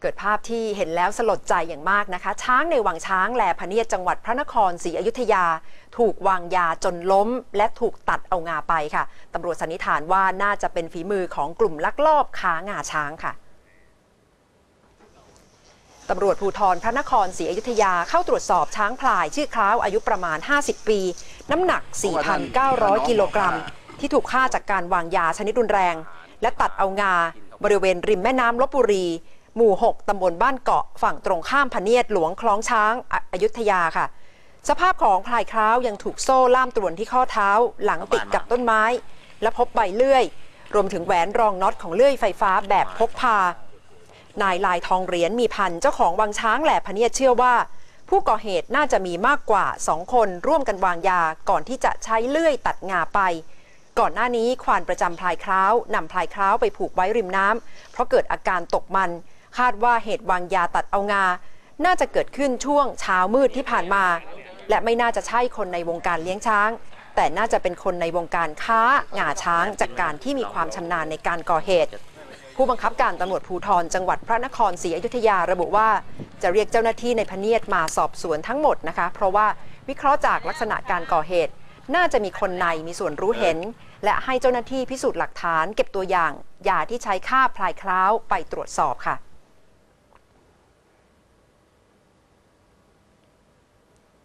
เกิดภาพที่เห็นแล้วสลดใจอย่างมากนะคะ ช้างในวังช้างแหลพเนียดจังหวัดพระนครศรีอยุธยา ถูกวางยาจนล้ม และถูกตัดเอางาไปค่ะตำรวจสันนิษฐานว่าน่าจะเป็นฝีมือของกลุ่มลักลอบค้างาช้างค่ะตำรวจภูธรพระนครศรีอยุธยาเข้าตรวจสอบช้างพลายชื่อคล้าวอายุประมาณ 50 ปี น้ำหนัก 4,900 กิโลกรัม ที่ถูกฆ่าจากการวางยาชนิดรุนแรง และตัดเอางาบริเวณริมแม่น้ำลบบุรี หมู่ 6 ตำบลบ้านเกาะฝั่งตรงข้ามพเนียดหลวงคลองช้างออยุธยาค่ะ สภาพของพลายคร้าวยังถูกโซ่ล่ามตรวนที่ข้อเท้า หลังติดกับต้นไม้ และพบใบเลื่อย รวมถึงแหวนรองน็อตของเลื่อยไฟฟ้าแบบพกพา นายลายทองเหรียญมีพันเจ้าของวังช้างแหลพเนียดเชื่อว่า ผู้ก่อเหตุน่าจะมีมากกว่า2คนร่วมกันวางยาก่อนที่จะใช้เลื่อยตัดงาไปก่อนหน้านี้ควานประจำพลายคร้าวนำพลายคร้าวไปผูกไว้ริมน้ำเพราะเกิดอาการตกมัน คาดว่าเหตุวางยาตัดเอางา น่าจะเกิดขึ้นช่วงเช้ามืดที่ผ่านมา และไม่น่าจะใช่คนในวงการเลี้ยงช้าง แต่น่าจะเป็นคนในวงการค้างาช้างจากการที่มีความชำนาญในการก่อเหตุผู้บังคับการตำรวจภูธรจังหวัดพระนครศรีอยุธยาระบุว่า จะเรียกเจ้าหน้าที่ในพเนียดมาสอบสวนทั้งหมดนะคะ เพราะว่าวิเคราะห์จากลักษณะการก่อเหตุ น่าจะมีคนในมีส่วนรู้เห็น และให้เจ้าหน้าที่พิสูจน์หลักฐาน เก็บตัวอย่างยาที่ใช้ฆ่าพลายคล้าวไปตรวจสอบค่ะ